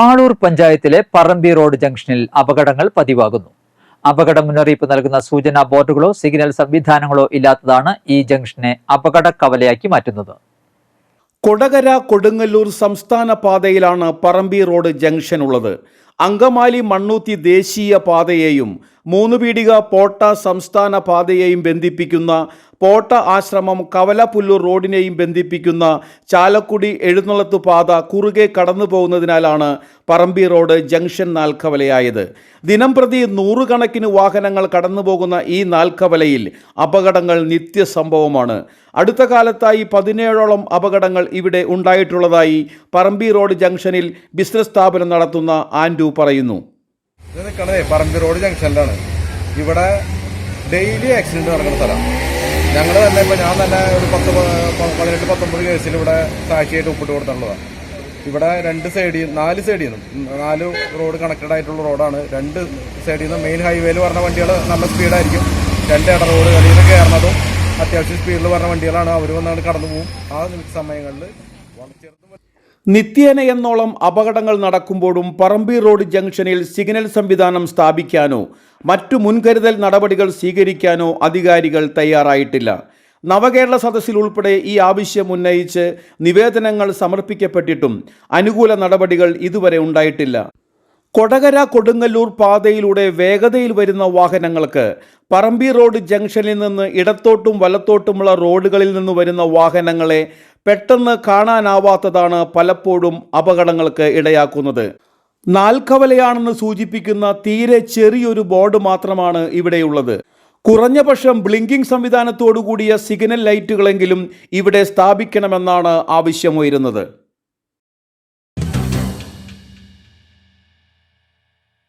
ആളൂർ പഞ്ചായത്തിലെ പറമ്പി റോഡ് ജംഗ്ഷനിൽ അപകടങ്ങൾ പതിവാകുന്നു. അപകട മുന്നറിയിപ്പ് നൽകുന്ന സൂചനാ ബോർഡുകളോ സിഗ്നൽ സംവിധാനങ്ങളോ ഇല്ലാത്തതാണ് ഈ ജംഗ്ഷനെ അപകട കവലയാക്കി മാറ്റുന്നത്. കൊടകര കൊടുങ്ങല്ലൂർ സംസ്ഥാന പാതയിലാണ് പറമ്പി റോഡ് ജംഗ്ഷൻ ഉള്ളത്. അങ്കമാലി മണ്ണൂത്തി ദേശീയ പാതയെയും മൂന്നുപീടിക പോട്ട സംസ്ഥാന പാതയെയും ബന്ധിപ്പിക്കുന്ന പോട്ട ആശ്രമം കവലപുല്ലൂർ റോഡിനെയും ബന്ധിപ്പിക്കുന്ന ചാലക്കുടി എഴുന്നള്ളത്ത് പാത കുറുകെ കടന്നു പോകുന്നതിനാലാണ് പറമ്പി റോഡ് ജംഗ്ഷൻ നാൽക്കവലയായത്. ദിനം പ്രതി നൂറുകണക്കിന് വാഹനങ്ങൾ കടന്നു പോകുന്ന ഈ നാൽക്കവലയിൽ അപകടങ്ങൾ നിത്യസംഭവമാണ്. അടുത്ത കാലത്തായി പതിനേഴോളം അപകടങ്ങൾ ഇവിടെ ഉണ്ടായിട്ടുള്ളതായി പറമ്പി റോഡ് ജംഗ്ഷനിൽ ബിസിനസ് സ്ഥാപനം നടത്തുന്ന ആൻഡു പറയുന്നു. നിൽക്കണതേ പറമ്പി റോഡ് ജംഗ്ഷനിലാണ് ഇവിടെ ഡെയിലി ആക്സിഡന്റ് നടക്കുന്ന സ്ഥലം. ഞങ്ങൾ തന്നെ ഇപ്പൊ ഞാൻ തന്നെ ഒരു പത്ത് പതിനെട്ട് പത്തൊമ്പത് കേസിൽ ഇവിടെ സാക്ഷിയായിട്ട് ഒപ്പിട്ട് കൊടുത്തിട്ടുള്ളതാണ് ഇവിടെ രണ്ട് സൈഡിൽ നാല് സൈഡിൽ നിന്നും നാല് റോഡ് കണക്റ്റഡ് ആയിട്ടുള്ള റോഡാണ് രണ്ട് സൈഡിൽ നിന്ന് മെയിൻ ഹൈവേയിൽ പറഞ്ഞ വണ്ടികൾ നല്ല സ്പീഡായിരിക്കും രണ്ട് ഇട റോഡ് നിന്ന് കയറുന്നതും അത്യാവശ്യം സ്പീഡിൽ പറഞ്ഞ വണ്ടികളാണ്. അവർ വന്നാണ് കടന്നു പോകും ആ സമയങ്ങളിൽ വളരെ നിത്യേന എന്നോളം അപകടങ്ങൾ നടക്കുമ്പോഴും പറമ്പി റോഡ് ജംഗ്ഷനിൽ സിഗ്നൽ സംവിധാനം സ്ഥാപിക്കാനോ മറ്റു മുൻകരുതൽ നടപടികൾ സ്വീകരിക്കാനോ അധികാരികൾ തയ്യാറായിട്ടില്ല. നവകേരള സദസ്സിൽ ഉൾപ്പെടെ ഈ ആവശ്യം ഉന്നയിച്ച് നിവേദനങ്ങൾ സമർപ്പിക്കപ്പെട്ടിട്ടും അനുകൂല നടപടികൾ ഇതുവരെ ഉണ്ടായിട്ടില്ല. കൊടകര കൊടുങ്ങല്ലൂർ പാതയിലൂടെ വേഗതയിൽ വരുന്ന വാഹനങ്ങൾക്ക് പറമ്പി റോഡ് ജംഗ്ഷനിൽ നിന്ന് ഇടത്തോട്ടും വലത്തോട്ടുമുള്ള റോഡുകളിൽ നിന്ന് വരുന്ന വാഹനങ്ങളെ പെട്ടെന്ന് കാണാനാവാത്തതാണ് പലപ്പോഴും അപകടങ്ങൾക്ക് ഇടയാക്കുന്നത്. നാൽക്കവലയാണെന്ന് സൂചിപ്പിക്കുന്ന തീരെ ചെറിയൊരു ബോർഡ് മാത്രമാണ് ഇവിടെയുള്ളത്. കുറഞ്ഞപക്ഷം ബ്ലിങ്കിംഗ് സംവിധാനത്തോടു കൂടിയ സിഗ്നൽ ലൈറ്റുകളെങ്കിലും ഇവിടെ സ്ഥാപിക്കണമെന്നാണ് ആവശ്യമുയരുന്നത്